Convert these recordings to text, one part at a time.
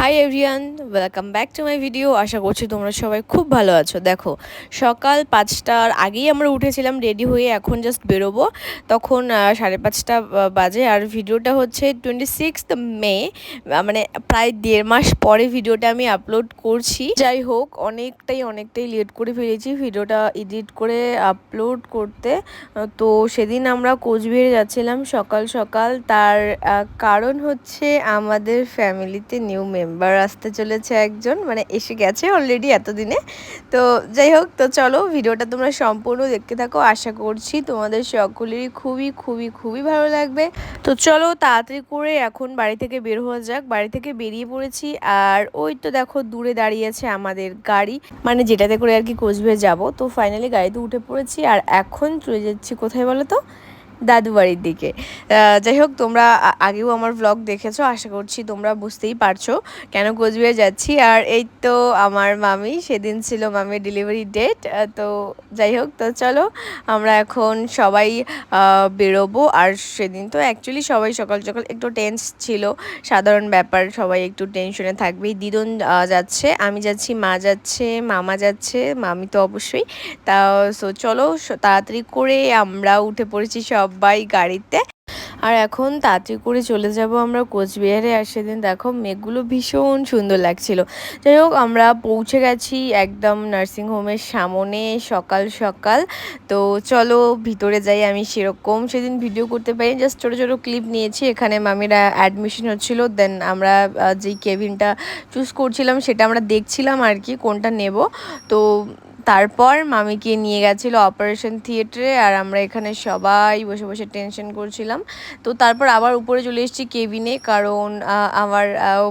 Hi everyone welcome back to my video আশা করছি তোমরা সবাই খুব ভালো আছো। দেখো, সকাল পাঁচটার আগেই আমরা উঠেছিলাম রেডি হয়ে এখন জাস্ট বেরোবো। তখন সাড়ে পাঁচটা বাজে। আর ভিডিওটা হচ্ছে টোয়েন্টি সিক্স মে মানে প্রায় দেড় মাস পরে ভিডিওটা আমি আপলোড করছি। যাই হোক, অনেকটাই অনেকটাই লেট করে ফেলেছি ভিডিওটা এডিট করে আপলোড করতে। তো সেদিন আমরা কোচবিহারে যাচ্ছিলাম সকাল সকাল। তার কারণ হচ্ছে আমাদের ফ্যামিলিতে নিউ মেম্বার আসতে চলেছে একজন মানে এসে গেছে অলরেডি এতদিনে। তো যাই হোক, তো চলো ভিডিওটা তোমরা সম্পূর্ণ দেখতে থাকো। আশা করছি তোমাদের সকলেরই খুবই খুবই খুবই ভালো লাগবে। তো চলো তাড়াতাড়ি করে এখন বাড়ি থেকে বের হওয়া যাক। বাড়ি থেকে বেরিয়ে পড়েছি আর ওই তো দেখো দূরে দাঁড়িয়ে আছে আমাদের গাড়ি। মানে যেটাতে করে আর কি কোচবিহার যাব। তো ফাইনালি গাড়িতে উঠে পড়েছি আর এখন চলে যাচ্ছি কোথায় বলো তো? দাদু বাড়ির দিকে যাই হোক, তোমরা আগেও আমার ব্লগ দেখেছ, আশা করছি তোমরা বুঝতেই পারছ কেন কোচবিহার যাচ্ছি। আর এই তো আমার মামি, সেদিন ছিল মামির ডেলিভারি ডেট তো যাই হোক, তো চলো আমরা এখন সবাই বেরোবো। আর সেদিন তো অ্যাকচুয়ালি সবাই সকাল সকাল একটু টেন্স ছিল, সাধারণ ব্যাপার, সবাই একটু টেনশনে থাকবেই। দিদন যাচ্ছে, আমি যাচ্ছি, মা যাচ্ছে, মামা যাচ্ছে, মামি তো অবশ্যই। তা সো চলো তাড়াতাড়ি করে আমরা উঠে পড়েছি সবাই গাড়িতে। আর এখন তাড়াতাড়ি করে চলে যাব আমরা কোচবিহারে। আর সেদিন দেখো মেঘগুলো ভীষণ সুন্দর লাগছিল। যাই হোক, আমরা পৌঁছে গেছি একদম নার্সিংহোমের সামনে সকাল সকাল। তো চলো ভিতরে যাই আমি সেরকম। সেদিন ভিডিও করতে পারি জাস্ট ছোটো ছোটো ক্লিপ নিয়েছি। এখানে মামিরা অ্যাডমিশন হচ্ছিল দেন আমরা যেই কেবিনটা চুজ করছিলাম সেটা আমরা দেখছিলাম আর কি, কোনটা নেব। তো তারপর মামিকে নিয়ে গেছিল অপারেশন থিয়েটারে আর আমরা এখানে সবাই বসে বসে টেনশন করছিলাম। তো তারপর আবার উপরে চলে এসেছি কেবিনে কারণ আমার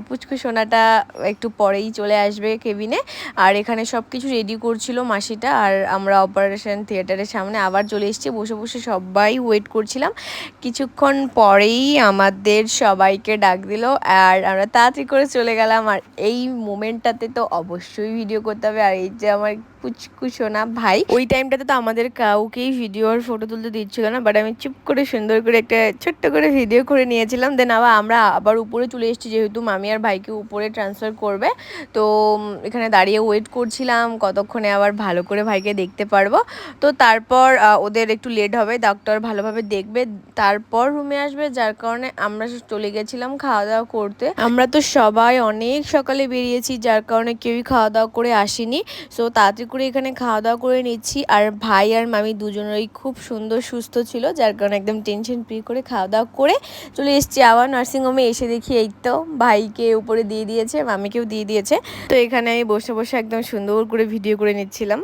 পুচকু সোনাটা একটু পরেই চলে আসবে কেবিনে আর এখানে সব কিছু রেডি করছিল মাসিটা আর আমরা অপারেশন থিয়েটারের সামনে আবার চলে এসেছি, বসে বসে সবাই ওয়েট করছিলাম। কিছুক্ষণ পরেই আমাদের সবাইকে ডাক দিল আর আমরা তাড়াতাড়ি করে চলে গেলাম। আর এই মোমেন্টটাতে তো অবশ্যই ভিডিও করতে হবে। আর এই যে আমার পুচকু সোনা ভাই। ওই টাইমটাতে তো আমাদের কাউকেই ভিডিও আর ফটো তুলতে দিচ্ছিল না বাট আমি চুপ করে, সুন্দর করে একটা ছোট্ট করে ভিডিও করে নিয়েছিলাম। দেন আবার আমরা আবার উপরে চলে এসেছি, যেহেতু মামি আর ভাইকে উপরে ট্রান্সফার করবে। তো এখানে দাঁড়িয়ে ওয়েট করছিলাম, কতক্ষণে আবার ভালো করে ভাইকে দেখতে পারব। তো তারপর ওদের একটু লেট হবে ডক্টর ভালোভাবে দেখবে। তারপর রুমে আসবে, যার কারণে আমরা চলে গেছিলাম খাওয়া দাওয়া করতে। আমরা তো সবাই অনেক সকালে বেরিয়েছি, যার কারণে কেউই খাওয়া দাওয়া করে আসেনি। সো তাড়াতাড়ি করে এখানে খাওয়া দাওয়া করে নিচ্ছি। আর ভাই আর মামি দুজনেরই খুব সুন্দর সুস্থ ছিল, যার কারণে একদম টেনশন ফ্রি করে খাওয়া দাওয়া করে চলে এসছি আবার নার্সিংহোমে এসে দেখি এই তো ভাইকে উপরে দিয়ে দিয়েছে, মামিকেও দিয়ে দিয়েছে। তো এখানে আমি বসে বসে একদম সুন্দর করে ভিডিও করে নিচ্ছিলাম।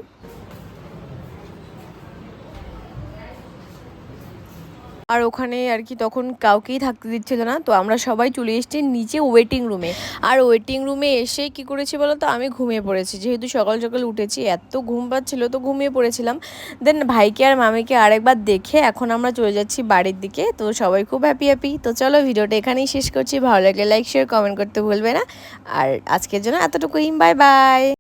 আর ওখানে আর কি তখন কাউকেই থাকতে দিচ্ছিল না। তো আমরা সবাই চলে এসেছি নিচে ওয়েটিং রুমে আর ওয়েটিং রুমে এসে কি করেছি বলো তো? আমি ঘুমিয়ে পড়েছি। যেহেতু সকাল সকাল উঠেছি, এত ঘুম পাচ্ছিল তো ঘুমিয়ে পড়েছিলাম। দেন ভাইকে আর মামিকে আরেকবার দেখে এখন আমরা চলে যাচ্ছি বাড়ির দিকে। তো সবাই খুব হ্যাপি হ্যাপি তো চলো ভিডিওটা এখানেই শেষ করছি। ভালো লাগলে লাইক শেয়ার কমেন্ট করতে ভুলবে না। আর আজকের জন্য এতটুকুই। Bye bye